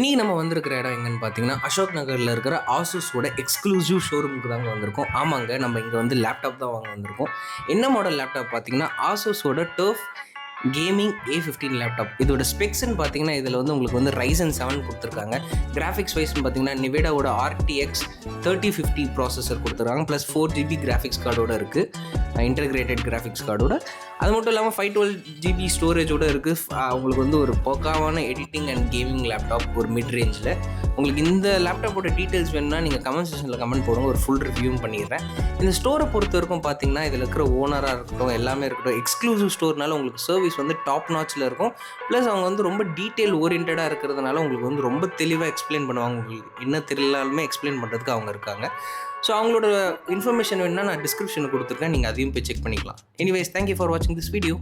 இன்றைக்கி நம்ம வந்திருக்கிற இடம் எங்கன்னு பார்த்தீங்கன்னா அசோக் நகரில் இருக்கிற ஆசூஸோட எக்ஸ்க்ளூசிவ் ஷோரூமுக்கு தாங்க வந்திருக்கோம். ஆமாங்க நம்ம இங்கே வந்து லேப்டாப் தான் வாங்க வந்திருக்கோம். என்ன மாடல் லேப்டாப் பார்த்தீங்கன்னா ஆசூஸோட TUF gaming A fifteen laptop இதோட ஸ்பெக்ஸ்னு பார்த்தீங்கன்னா இதில் வந்து உங்களுக்கு வந்து ரைசன் செவன் கொடுத்துருக்காங்க. கிராஃபிக்ஸ் வைஸ்னு பார்த்தீங்கன்னா நிவேடாவோட ஆர்டிஎக்ஸ் தேர்ட்டி ஃபிஃப்டி ப்ராசஸர் கொடுத்துருக்காங்க. ப்ளஸ் ஃபோர் ஜிபி கிராஃபிக்ஸ் கார்டோட இருக்குது இன்டர்கிரேட்டட் கிராஃபிக்ஸ் கார்டோட அது மட்டும் இல்லாமல் ஃபைவ் டுவெல் ஜிபி ஸ்டோரேஜோடு இருக்குது உங்களுக்கு வந்து ஒரு பக்காவான எடிட்டிங் அண்ட் கேமிங் லேப்டாப் ஒரு மிட் ரேஞ்சில் உங்களுக்கு இந்த லேப்டாப்போட டீட்டெயில்ஸ் வேணும்னா நீங்கள் கமெண்ட் செக்ஷனில் கமெண்ட் போடுங்க. ஒரு ஃபுல் ரிவ்யூவும் பண்ணிடுறேன். இந்த ஸ்டோரை பொறுத்த வரைக்கும் பார்த்தீங்கன்னா இதில் இருக்கிற ஓனராக இருக்கட்டும் எல்லாமே இருக்கட்டும் எக்ஸ்க்ளூசிவ் ஸ்டோர்னால உங்களுக்கு சர்வீஸ் வந்து டாப் நாச்சில் இருக்கும். ப்ளஸ் அவங்க வந்து ரொம்ப டீட்டெயில் ஓரியன்டாக இருக்கிறதுனால உங்களுக்கு வந்து ரொம்ப தெளிவாக எக்ஸ்பிளைன் பண்ணுவாங்க. உங்களுக்கு என்ன தெரியலாலுமே எக்ஸ்பிளைன் பண்ணுறதுக்கு அவங்க இருக்காங்க. ஸோ அவங்களோட இன்ஃபர்மேஷன் வேணுன்னா நான் டிஸ்கிரிப்ஷனில் கொடுத்துருக்கேன். நீங்கள் அதையும் போய் செக் பண்ணிக்கலாம். எனிவேஸ் தேங்க்யூ ஃபார் வாட்சிங் திஸ் வீடியோ